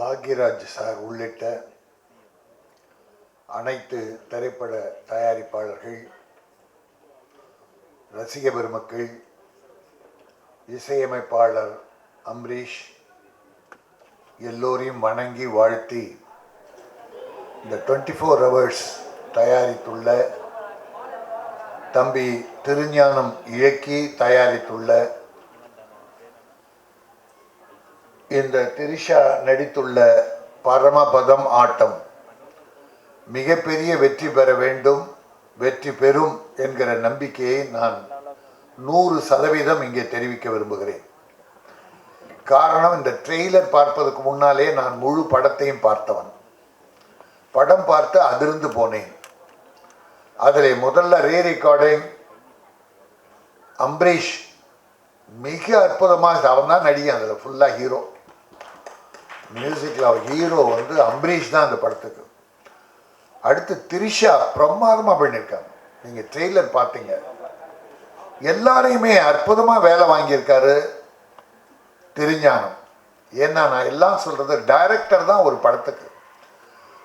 Bhagyaraj sir உள்ளிட்ட அனைத்து திரைப்பட தயாரிப்பாளர்கள் ரசிக பெருமக்கள் இசையமைப்பாளர் அம்ரீஷ் எல்லோரையும் வணங்கி வாழ்த்தி இந்த டுவெண்ட்டி ஃபோர் ஹவர்ஸ் தயாரித்துள்ள தம்பி திருஞானம் இயக்கி தயாரித்துள்ள இந்த திரிஷா நடித்துள்ள பரமபதம் ஆட்டம் மிகப்பெரிய வெற்றி பெற வேண்டும் வெற்றி பெறும் என்கிற நம்பிக்கையை நான் நூறு சதவீதம் இங்கே தெரிவிக்க விரும்புகிறேன். காரணம் இந்த ட்ரெய்லர் பார்ப்பதற்கு முன்னாலே நான் முழு படத்தையும் பார்த்தவன். படம் பார்த்து அதிர்ந்து போனேன். அதில் முதல்ல ரே ரெக்கார்டிங் அம்பரீஷ் மிக அற்புதமாக அவன் தான் நடிகன் அதில் ஃபுல்லாக ஹீரோ மியூசிக்கில் அவர் ஹீரோ வந்து அம்பரீஷ் தான் அந்த படத்துக்கு. அடுத்து திரிஷா பிரமாதமாக பண்ணியிருக்காங்க நீங்கள் ட்ரெய்லர் பார்த்தீங்க. எல்லாரையுமே அற்புதமாக வேலை வாங்கியிருக்காரு திருஞானம். ஏன்னா நான் எல்லாம் சொல்கிறது டைரக்டர் தான் ஒரு படத்துக்கு.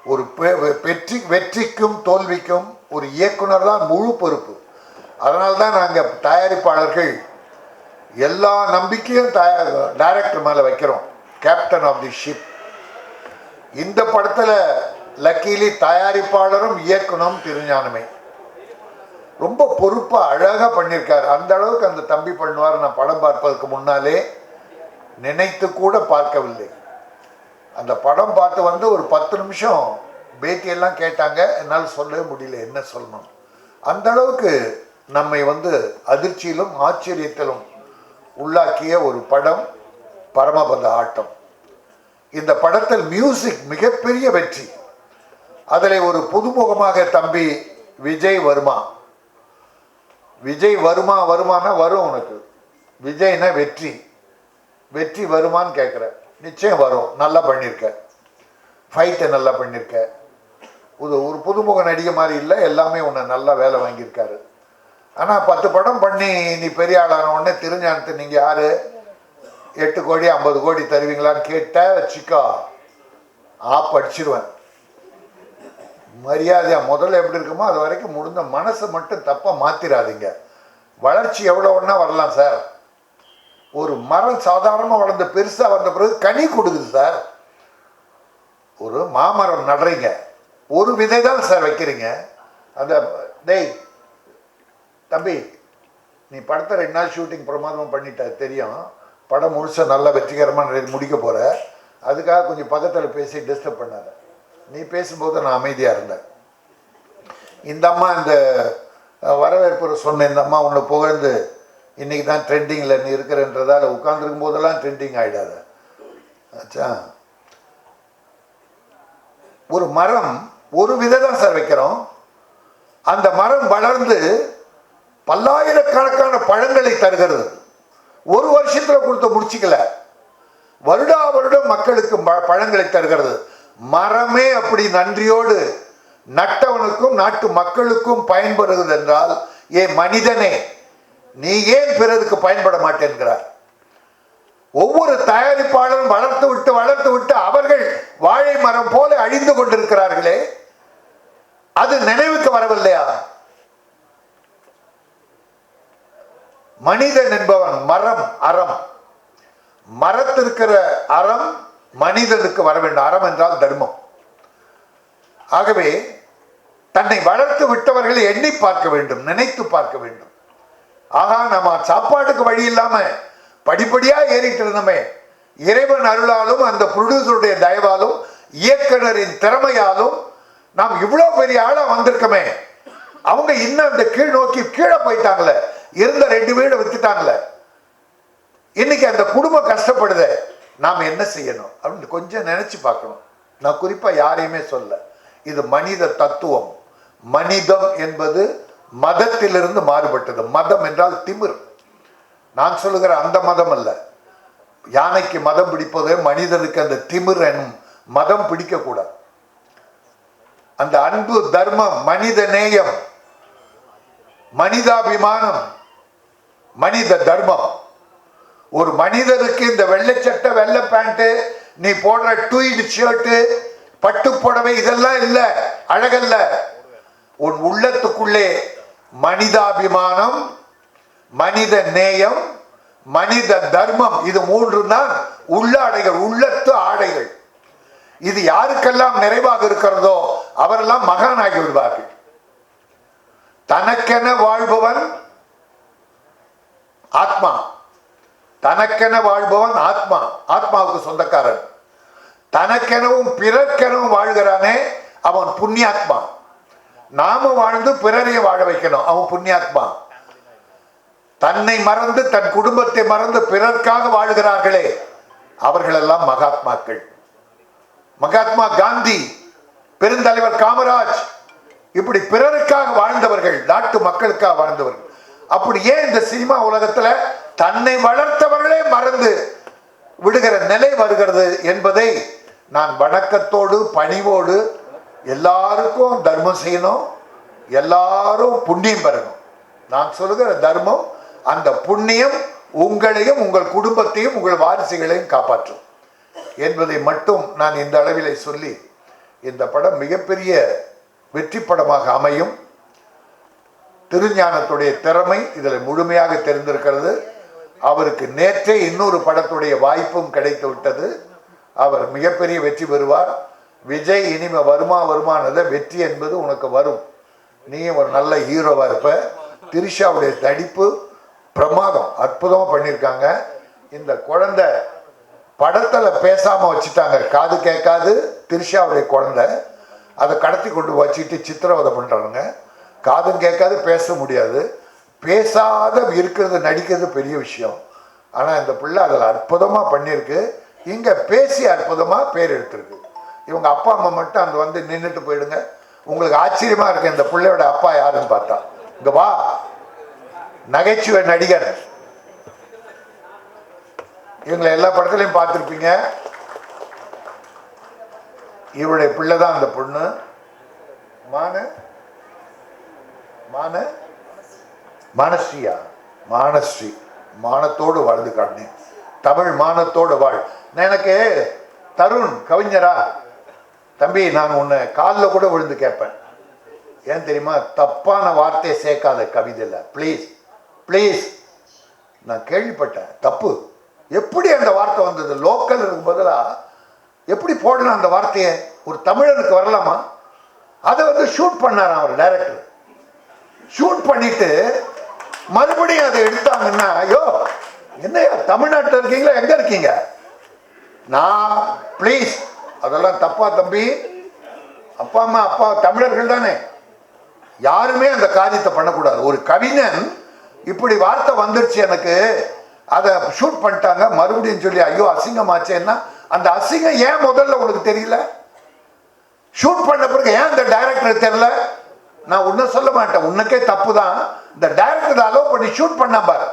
ஒரு பெ- வெற்றி வெற்றிக்கும் தோல்விக்கும் ஒரு இயக்குனர் தான் முழு பொறுப்பு. அதனால தான் நாங்கள் தயாரிப்பாளர்கள் எல்லா நம்பிக்கையும் தயார் டைரக்டர் மேலே வைக்கிறோம். கேப்டன் ஆஃப் தி ஷிப் இந்த படத்தில் லக்கீலி தயாரிப்பாளரும் இயக்குனரும் திருஞானமே. ரொம்ப பொறுப்பாக அழகாக பண்ணியிருக்காரு அந்த அளவுக்கு அந்த தம்பி பண்ணுவார். நான் படம் பார்ப்பதற்கு முன்னாலே நினைத்து கூட பார்க்கவில்லை. அந்த படம் பார்த்து வந்து ஒரு பத்து நிமிஷம் பேட்டியெல்லாம் கேட்டாங்க. என்னால் சொல்லவே முடியல என்ன சொல்லணும். அந்த அளவுக்கு நம்மை வந்து அதிர்ச்சியிலும் ஆச்சரியத்திலும் உள்ளாக்கிய ஒரு படம். பரமபத ஆட்டம். இந்த படத்தில் மியூசிக் மிகப்பெரிய வெற்றி. அதில் ஒரு புதுமுகமாக தம்பி விஜய் வர்மா? விஜய் வருமா வருமானா வரும் உனக்கு. விஜய்னா வெற்றி. வெற்றி வருமான்னு கேட்குற நிச்சயம் வரும். நல்லா பண்ணியிருக்க ஃபைட்டை நல்லா பண்ணியிருக்க ஒரு ஒரு புதுமுக நடிகை மாதிரி இல்லை. எல்லாமே உன்னை நல்லா வேலை வாங்கியிருக்காரு. ஆனால் பத்து படம் பண்ணி நீ பெரிய ஆளான உடனே திருஞானத்து நீங்கள் யார்? எட்டு கோடி ஐம்பது கோடி தருவீங்களான்னு கேட்டால் வச்சுக்கோ ஆப் அடிச்சிருவேன் மரியாதையா முதல்ல எப்படி இருக்குமோ அது வரைக்கும் முடிந்த மனசை மட்டும் தப்பாக மாற்றிடாதீங்க வளர்ச்சி எவ்வளோ ஒன்றா வரலாம் சார்? ஒரு மரம் சாதாரணமாக வளர்ந்த பெருசாக வந்த பிறகு கனி கொடுக்குது சார். ஒரு மாமரம் நடுறீங்க. ஒரு விதை தான் சார் வைக்கிறீங்க. அந்த டேய் தம்பி நீ படத்தை ரெண்டு நாள் ஷூட்டிங் பிரமாதமாக பண்ணிட்ட தெரியும். படம் முழுசாக நல்லா வெற்றிகரமாக முடிக்க போகிற அதுக்காக கொஞ்சம் பக்கத்தில் பேசி டிஸ்டர்ப் பண்ணாத. நீ பேசும்போது நான் அமைதியாக இருந்தேன். இந்த அம்மா இந்த வரவேற்பு சொன்ன இந்த அம்மா உன்னை புகழ்ந்து இன்னைக்கு தான் ட்ரெண்டிங்கில் நீ இருக்கிறன்றதால் உட்காந்துருக்கும் போதெல்லாம் ட்ரெண்டிங் ஆகிடாத ஆச்சா ஒரு மரம் ஒரு விதை தான் சார் வைக்கிறோம். அந்த மரம் வளர்ந்து பல்லாயிரக்கணக்கான பழங்களை தருகிறது. ஒரு வருஷத்துல கொடுத்து முடிச்சுக்கல. வருடா வருடம் மக்களுக்கு ப- பழங்களை தருகிறது. மரமே அப்படி நன்றியோடு நட்டவனுக்கும் நாட்டு மக்களுக்கும் பயன்படுகிறது என்றால் ஏ மனிதனே நீ ஏன் பிறருக்கு பயன்பட மாட்டேன்கிறார்? ஒவ்வொரு தயாரிப்பாளரும் வளர்த்து விட்டு வளர்த்து விட்டு அவர்கள் வாழை மரம் போல அழிந்து கொண்டிருக்கிறார்களே அது நினைவுக்கு வரவில்லையா? மனிதன் என்பவன் மரம் அறம். மரத்திருக்கிற அறம் மனிதனுக்கு வர வேண்டும். அறம் என்றால் தர்மம். ஆகவே தன்னை வளர்த்து விட்டவர்களை எண்ணி பார்க்க வேண்டும் நினைத்து பார்க்க வேண்டும். ஆகா நம்ம சாப்பாட்டுக்கு வழி இல்லாம படிப்படியா ஏறிட்டு இருந்தோமே. இறைவன் அருளாலும் அந்த ப்ரொடியூசருடைய தயவாலும் இயக்குனரின் திறமையாலும் நாம் இவ்வளோ பெரிய ஆளா வந்திருக்கோமே. அவங்க இன்னும் அந்த கீழ் நோக்கி கீழே போயிட்டாங்களே. இருந்த ரெண்டு வீடு வித்துட்டாங்களே இன்னைக்கு அந்த குடும்பம் கஷ்டப்படுதே நாம் என்ன செய்யணும் அப்படின்னு கொஞ்சம் நினைச்சு பார்க்கணும். நான் குறிப்பாக யாரையுமே சொல்ல இது மனித தத்துவம். மனிதம் என்பது மதத்திலிருந்து மாறுபட்டது. மதம் என்றால் திமிர். நான் சொல்லுகிற அந்த மதம் அல்ல. யானைக்கு மதம் பிடிப்பது மனிதனுக்கு அந்த திமிர் எனும் மதம் பிடிக்கக்கூடாது. அந்த அன்பு தர்மம் மனித நேயம் மனிதாபிமானம் மனித தர்மம். ஒரு மனிதருக்கு இந்த வெள்ளை சட்டை வெள்ளை பேண்ட்டு நீ போடுற ட்வீட் ஷர்ட்டு பட்டு புடவை இதெல்லாம் இல்லை அழகல்ல. உன் உள்ளத்துக்குள்ளே மனிதாபிமானம் மனித நேயம் மனித தர்மம். இது மூன்று தான் உள்ள ஆடைகள் உள்ளத்து ஆடைகள். இது யாருக்கெல்லாம் நிறைவாக இருக்கிறதோ அவரெல்லாம் மகானாகி விடுவார்கள். தனக்கென வாழ்பவன் ஆத்மா. தனக்கென வாழ்பவன் ஆத்மா. ஆத்மாவுக்கு சொந்தக்காரன். தனக்கெனவும் பிறர்க்கெனவும் வாழ்கிறானே அவன் புண்ணியாத்மா. நாம வாழ்ந்து பிறரையும் வாழ வைக்கணும். அவன் புண்ணியாத்மா. தன்னை மறந்து தன் குடும்பத்தை மறந்து பிறர்க்காக வாழ்கிறார்களே அவர்களெல்லாம் மகாத்மாக்கள். மகாத்மா காந்தி பெருந்தலைவர் காமராஜ் இப்படி பிறருக்காக வாழ்ந்தவர்கள் நாட்டு மக்களுக்காக வாழ்ந்தவர்கள். அப்படி ஏன் இந்த சினிமா உலகத்துல தன்னை வளர்த்தவர்களே மறந்து விடுகிற நிலை வருகிறது என்பதை நான் வணக்கத்தோடு பணிவோடு எல்லாருக்கும் தர்மம் செய்யணும் எல்லாரும் புண்ணியம் பெறணும். நான் சொல்லுகிற தர்மம் அந்த புண்ணியம் உங்களையும் உங்கள் குடும்பத்தையும் உங்கள் வாரிசுகளையும் காப்பாற்றும் என்பதை மட்டும் நான் இந்த அளவிலே சொல்லி இந்த படம் மிகப்பெரிய வெற்றி படமாக அமையும். திருஞானத்துடைய திறமை இதில் முழுமையாக தெரிந்திருக்கிறது. அவருக்கு நேற்றே இன்னொரு படத்துடைய வாய்ப்பும் கிடைத்து விட்டது. அவர் மிகப்பெரிய வெற்றி பெறுவார். விஜய் இனிமே வருமா வருமானதை வெற்றி என்பது உனக்கு வரும். நீயும் ஒரு நல்ல ஹீரோவாக இருப்ப. திரிஷாவுடைய தடிப்பு பிரமாதம் அற்புதமாக பண்ணியிருக்காங்க. இந்த குழந்தை படத்தில் பேசாமல் வச்சுட்டாங்க. காது கேட்காது. திரிஷாவுடைய குழந்தை. அதை கடத்தி கொண்டு வச்சுட்டு சித்திரவதை பண்ணுறாங்க காதும் கேட்காது பேச முடியாது. பேசாத இருக்கிறது நடிக்கிறது பெரிய விஷயம். ஆனால் இந்த பிள்ளை அதில் அற்புதமாக பண்ணியிருக்கு. இங்கே பேசி அற்புதமாக பேர் எடுத்திருக்கு. இவங்க அப்பா அம்மா மட்டும் அங்கே வந்து நின்றுட்டு போயிடுங்க. உங்களுக்கு ஆச்சரியமாக இருக்கு இந்த பிள்ளையோட அப்பா யாருன்னு பார்த்தா. இங்கே வா. நகைச்சுவை நடிகர். இவங்களை எல்லா படத்துலையும் பார்த்துருப்பீங்க. இவருடைய பிள்ளை தான் அந்த பொண்ணு. மான. மான? மானஸ்ரீயா? மானஸ்ரீ. மானத்தோடு வாழ்ந்து காட்டினேன். தமிழ் மானத்தோடு வாழ். நான் எனக்கு தருண் கவிஞரா? தம்பி நான் உன்னை காலில் கூட விழுந்து கேட்பேன். ஏன் தெரியுமா? தப்பான வார்த்தையை சேர்க்காத கவிதையில். ப்ளீஸ் ப்ளீஸ் நான் கேள்விப்பட்டேன். தப்பு. எப்படி அந்த வார்த்தை வந்தது? லோக்கல் இருக்கும் பதிலாக எப்படி போடலாம் அந்த வார்த்தையை? ஒரு தமிழனுக்கு வரலாமா? அதை வந்து ஷூட் பண்ணார் அவர் டைரக்டர் ஷூட் பண்ணிட்டு மறுபடியும் அதை எடுத்தாங்கன்னா ஐயோ என்னையா தமிழ்நாட்டில் இருக்கீங்களா? எங்க இருக்கீங்க? நான் ப்ளீஸ் அதெல்லாம் தப்பா தம்பி. அப்பா அம்மா அப்பா தமிழர்கள் தானே. யாருமே அந்த காரியத்தை பண்ணக்கூடாது. ஒரு கவிஞன் இப்படி வார்த்தை வந்துருச்சு எனக்கு. அதை ஷூட் பண்ணிட்டாங்க. மறுபடியும் சொல்லி ஐயோ அசிங்கமாச்சேன்னா அந்த அசிங்கம் ஏன் முதல்ல உனக்கு தெரியல? ஷூட் பண்ண பிறகு ஏன் அந்த டைரக்டர் தெரியல? நான் உன்ன சொல்ல மாட்டேன். உனக்கே தப்பு தான் இந்த டைரக்டர் அலோவ் பண்ணி ஷூட் பண்ண பாரு.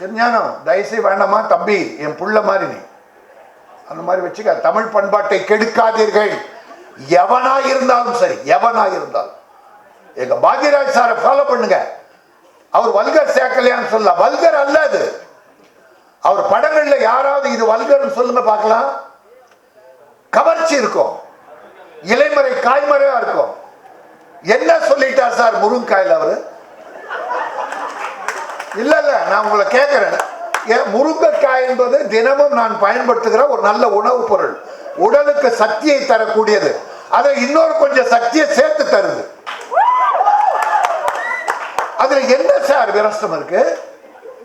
தெரிஞ்சானம் தயவுசெய்து வேண்டாமா தம்பி? என் புள்ள மாதிரி நீ. அந்த மாதிரி வச்சுக்க. தமிழ் பண்பாட்டை கெடுக்காதீர்கள். எவனா இருந்தாலும் சரி எவனா இருந்தாலும். எங்க பாக்யராஜ் சாரை ஃபாலோ பண்ணுங்க. அவர் வல்கர் சேர்க்கலையான்னு சொல்ல வல்கர் அல்ல அது. அவர் படங்கள்ல யாராவது இது வல்கர்னு சொல்லுங்க பார்க்கலாம். கவர்ச்சி இருக்கும். இலைமறை காய்மறையா இருக்கும் என்ன சொல்லிட்டார் சார் முருங்காயில் அவரு? இல்ல இல்ல நான் உங்களை கேட்கிறேன் முருங்கைக்காய் என்பது தினமும் நான் பயன்படுத்துகிற ஒரு நல்ல உணவுப் பொருள். உடலுக்கு சக்தியை தரக்கூடியது. அதை இன்னொரு கொஞ்சம் சக்தியை சேர்த்து தருது. அதுல என்ன சார் விரசம் இருக்கு?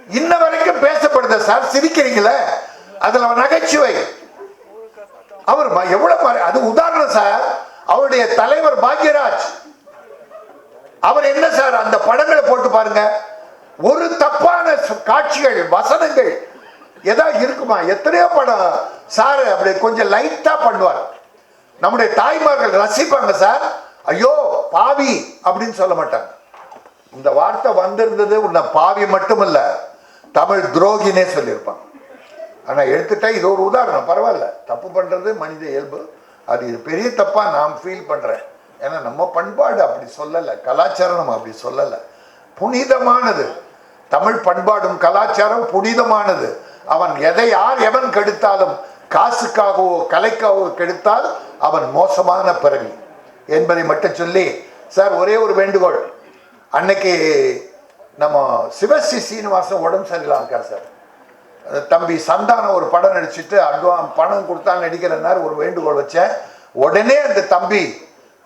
இன்ன வரைக்கும் பேசப்படுது சார் சிரிக்கிறீங்களே? அதுல நகைச்சுவை. அவர் எவ்வளவு மர- அது உதாரணம் சார் அவருடைய தலைவர் பாக்யராஜ். அவர் என்ன சார் அந்த படங்களை போட்டு பாருங்க. ஒரு தப்பான காட்சிகள் வசனங்கள் ஏதாவது இருக்குமா? எத்தனையோ படம் சார் அப்படி கொஞ்சம் லைட்டா பண்ணுவார். நம்முடைய தாய்மார்கள் ரசிப்பாங்க சார். ஐயோ பாவி அப்படின்னு சொல்ல மாட்டாங்க. இந்த வார்த்தை வந்திருந்தது உன்னை பாவி மட்டுமல்ல தமிழ் துரோகினே சொல்லியிருப்பாங்க. ஆனா எடுத்துட்டா இது ஒரு உதாரணம் பரவாயில்ல. தப்பு பண்றது மனித இயல்பு. அது இது பெரிய தப்பாக நான் ஃபீல் பண்ணுறேன் ஏன்னா நம்ம பண்பாடு அப்படி சொல்லலை. கலாச்சாரம் நம்ம அப்படி சொல்லலை. புனிதமானது. தமிழ் பண்பாடும் கலாச்சாரம் புனிதமானது. அவன் எதை யார் எவன் கெடுத்தாலும் காசுக்காகவோ கலைக்காகவோ கெடுத்தால் அவன் மோசமான பிறவி. என்பதை மட்டும் சொல்லி சார் ஒரே ஒரு வேண்டுகோள். அன்னைக்கு நம்ம சிவஸ்ரீ சீனிவாசன் உடம்பு சரியில்லாம இருக்கார் சார். தம்பி சந்தானம் ஒரு படம் நடிச்சிட்டு அட்வான் பணம் கொடுத்தா நடிக்கிறனாரு ஒரு வேண்டுகோள் வச்சேன். உடனே அந்த தம்பி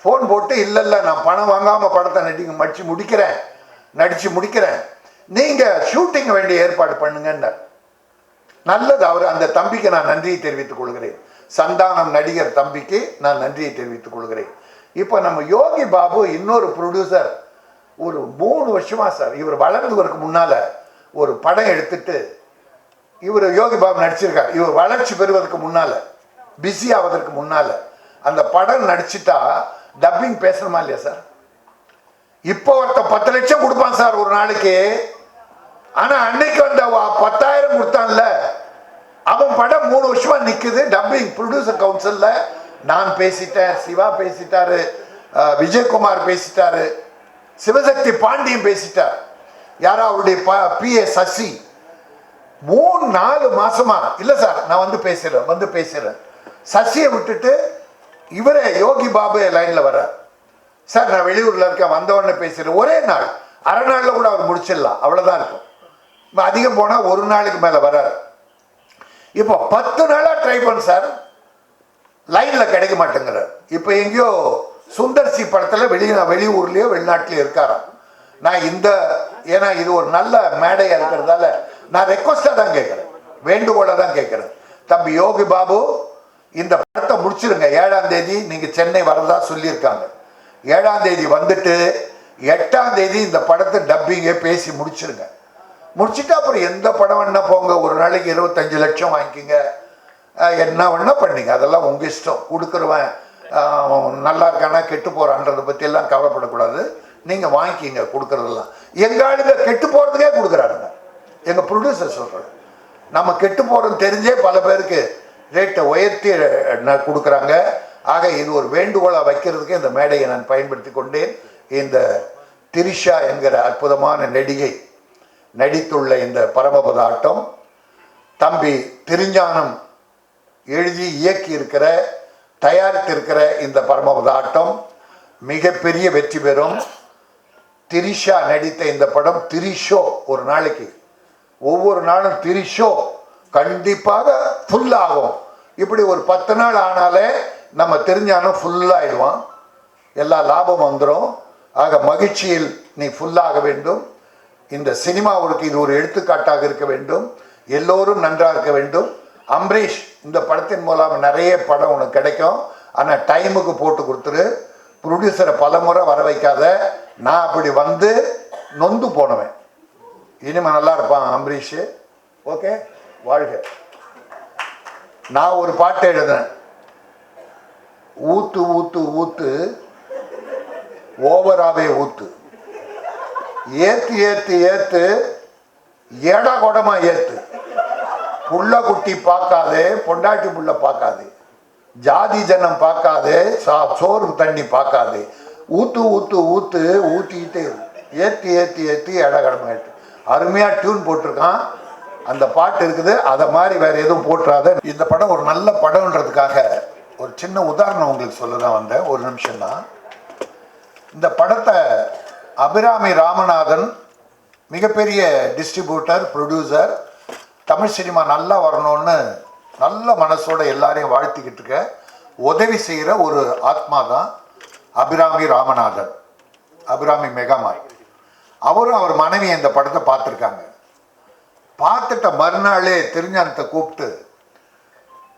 ஃபோன் போட்டு இல்லை இல்லை நான் பணம் வாங்காமல் படத்தை நடிக்க மடிச்சு முடிக்கிறேன். நடித்து முடிக்கிறேன். நீங்கள் ஷூட்டிங் வேண்டிய ஏற்பாடு பண்ணுங்கன்னார். நல்லது அவர் அந்த தம்பிக்கு நான் நன்றியை தெரிவித்துக் கொள்கிறேன். சந்தானம் நடிகர் தம்பிக்கு நான் நன்றியை தெரிவித்துக் கொள்கிறேன். இப்போ நம்ம யோகி பாபு இன்னொரு ப்ரொடியூசர் ஒரு மூணு வருஷமா சார் இவர் வளர்ந்தவருக்கு முன்னால ஒரு படம் எடுத்துட்டு இவர் யோகி பாபு நடிச்சிருக்காரு. இவர் வளர்ச்சி பெறுவதற்கு முன்னால பிஸி ஆவதற்கு முன்னால அந்த படம் நடிச்சிட்டா டப்பிங் பேசணுமா இல்லையா சார்? இப்போ ஒருத்த பத்து லட்சம் கொடுப்பான் சார் ஒரு நாளைக்கு. ஆனா அன்னைக்கு வந்த பத்தாயிரம் கொடுத்தான்ல. அவன் படம் மூணு வருஷமா நிக்குது. டப்பிங் ப்ரொடியூசர் கவுன்சில்ல நான் பேசிட்டேன் சிவா பேசிட்டாரு விஜயகுமார் பேசிட்டாரு சிவசக்தி பாண்டியன் பேசிட்டார். யாரோ அவருடைய பி ஏ சசி மூணு நாலு மாசமா. இல்ல சார் நான் வந்து பேசுறேன் வந்து பேசுறேன் சசியை விட்டுட்டு இவரே யோகி பாபு லைன்ல வர்றார். சார் நான் வெளியூர்ல இருக்கேன் வந்தவொடனே பேசுகிறேன் பேசுறேன் ஒரே நாள் அரை நாளில் கூட அவர் முடிச்சிடலாம் அவ்வளவுதான் இருக்கும். இப்ப அதிகம் போனா ஒரு நாளுக்கு மேல வராரு இப்போ பத்து நாளா ட்ரை பண்ண சார். லைன்ல கிடைக்க மாட்டேங்கிறார். இப்போ எங்கேயோ சுந்தர் சி படத்துல வெளி வெளியூர்லயோ வெளிநாட்டிலயோ இருக்காராம். நான் இந்த ஏன்னா இது ஒரு நல்ல மேடையா இருக்கிறதால நான் ரெக்வஸ்டா தான் கேட்குறேன். வேண்டுகோளை தான் கேட்குறேன். தம்பி யோகி பாபு இந்த படத்தை முடிச்சிருங்க. ஏழாம் தேதி நீங்க சென்னை வரதா சொல்லியிருக்காங்க. ஏழாம் தேதி வந்துட்டு எட்டாம் தேதி இந்த படத்தை டப்பிங்கை பேசி முடிச்சிருங்க. முடிச்சுட்டு அப்புறம் எந்த படம் வேணா போங்க. ஒரு நாளைக்கு இருபத்தஞ்சு லட்சம் வாங்கிக்கிங்க. என்ன வேணா பண்ணீங்க. அதெல்லாம் உங்க இஷ்டம். கொடுக்குறவன் நல்லா இருக்கானா கெட்டு போறான்றதை பத்தி எல்லாம் கவலைப்படக்கூடாது. நீங்க வாங்கிக்கிங்க கொடுக்கறதெல்லாம். எங்க ஆளுங்க கெட்டு போறதுக்கே கொடுக்குறாருங்க. எங்கள் ப்ரொடியூசர் சொல்கிறேன் நம்ம கெட்டு போறோம் தெரிஞ்சே பல பேருக்கு ரேட்டை உயர்த்தி கொடுக்குறாங்க. ஆக இது ஒரு வேண்டுகோளாக வைக்கிறதுக்கு இந்த மேடையை நான் பயன்படுத்தி கொண்டேன். இந்த திரிஷா என்கிற அற்புதமான நடிகை நடித்துள்ள இந்த பரமபத ஆட்டம் தம்பி திருஞானம் எழுதி இயக்கி இருக்கிற தயாரித்திருக்கிற இந்த பரமபத ஆட்டம் மிகப்பெரிய வெற்றி பெறும். திரிஷா நடித்த இந்த படம் திரிஷோ ஒரு நாளைக்கு ஒவ்வொரு நாளும் திரிஷோ கண்டிப்பாக ஃபுல் ஆகும். இப்படி ஒரு பத்து நாள் ஆனாலே நம்ம தெரிஞ்சாலும் ஃபுல்லாகிடுவான் எல்லா லாபம் வந்துடும் ஆக மகிழ்ச்சியில் நீ ஃபுல்லாக வேண்டும். இந்த சினிமாவிற்கு இது ஒரு எடுத்துக்காட்டாக இருக்க வேண்டும். எல்லோரும் நன்றாக இருக்க வேண்டும். அம்பரீஷ் இந்த படத்தின் மூலம் நிறைய படம் உனக்கு கிடைக்கும். ஆனால் டைமுக்கு போட்டு கொடுத்துரு. ப்ரொடியூசரை பலமுறை வர வைக்காத. நான் அப்படி வந்து நொந்து போனவன். இனிமே நல்லா இருப்பான் அம்பரீஷ். ஓகே? வாழ்க. நான் ஒரு பாட்டு எழுதுனேன் ஊத்து ஊத்து ஊத்து ஓவராகவே ஊத்து. ஏத்து ஏத்து ஏத்து ஏடா கொடமா ஏத்து. புள்ள குட்டி பார்க்காதே பொண்டாட்டி புள்ள பார்க்காதே. ஜாதி ஜனம் பார்க்காதே சா சோறு தண்ணி பார்க்காதே. ஊத்து ஊத்து ஊத்து ஊத்திக்கிட்டே ஏற்றி ஏத்தி ஏத்தி ஏத்தி. அருமையாக அருமையா டியூன் போட்டிருக்கான். அந்த பாட்டு இருக்குது. அதை மாதிரி வேற எதுவும் போட்டுறாத இந்த படம் ஒரு நல்ல படம்ன்றதுக்காக ஒரு சின்ன உதாரணம் உங்களுக்கு சொல்ல தான் வந்தேன். ஒரு நிமிஷம் தான் இந்த படத்தை அபிராமி ராமநாதன் மிகப்பெரிய டிஸ்ட்ரிபியூட்டர் ப்ரொடியூசர் தமிழ் சினிமா நல்லா வரணும்னு நல்ல மனசோட எல்லாரையும் வாழ்த்திக்கிட்டு இருக்க உதவி செய்கிற ஒரு ஆத்மா தான் அபிராமி ராமநாதன். அபிராமி மெகாமாய். அவரும் அவர் மனைவி இந்த படத்தை பார்த்துருக்காங்க. பார்த்துட்ட மறுநாளே திருஞானத்தை கூப்பிட்டு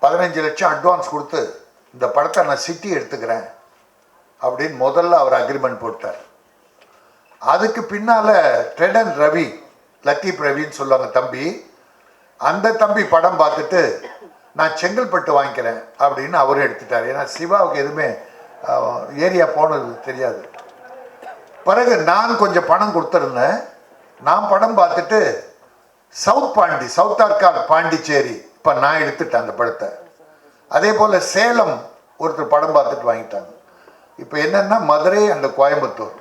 பதினஞ்சு லட்சம் அட்வான்ஸ் கொடுத்து இந்த படத்தை நான் சிட்டி எடுத்துக்கிறேன் அப்படின்னு முதல்ல அவர் அக்ரிமெண்ட் போட்டார். அதுக்கு பின்னால் ட்ரெடன் ரவி லத்தீப் ரவின்னு சொல்லுவாங்க தம்பி அந்த தம்பி படம் பார்த்துட்டு நான் செங்கல்பட்டு வாங்கிக்கிறேன் அப்படின்னு அவரும் எடுத்துட்டார். ஏன்னா சிவாவுக்கு எதுவுமே ஏரியா போனது தெரியாது. பிறகு நான் கொஞ்சம் பணம் கொடுத்துருந்தேன். நான் படம் பார்த்துட்டு சவுத் பாண்டி சவுத் ஆர்காட் பாண்டிச்சேரி. இப்போ நான் எடுத்துட்டேன் அந்த படத்தை. அதே போல் சேலம் ஒருத்தர் படம் பார்த்துட்டு வாங்கிட்டாங்க. இப்போ என்னென்னா மதுரை அண்ட் கோயம்புத்தூர்.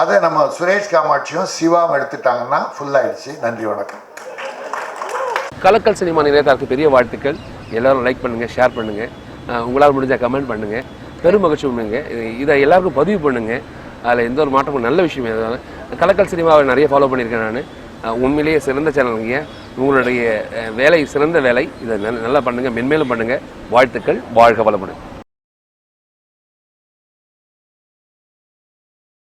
அதை நம்ம சுரேஷ் காமாட்சியும் சிவாவும் எடுத்துட்டாங்கன்னா ஃபுல்லாகிடுச்சு நன்றி வணக்கம். கலக்கல் சினிமா நிலையத்தாருக்கு பெரிய வாழ்த்துக்கள். எல்லோரும் லைக் பண்ணுங்கள் ஷேர் பண்ணுங்கள் உங்களால் முடிஞ்சால் கமெண்ட் பண்ணுங்கள் பெரும் மகிழ்ச்சி பண்ணுங்க இதை எல்லாருக்கும் பதிவு பண்ணுங்கள் அதில் எந்த ஒரு மாற்றமும் நல்ல விஷயம் எதுனால கலக்கல் சினிமாவை நிறைய ஃபாலோ பண்ணியிருக்கேன் நான். உண்மையிலேயே சிறந்த சேனலுங்க உங்களுடைய வேலை சிறந்த வேலை. இதை நல்லா பண்ணுங்கள் மென்மேலும் பண்ணுங்கள் வாழ்த்துக்கள். வாழ்க வளமுடன்.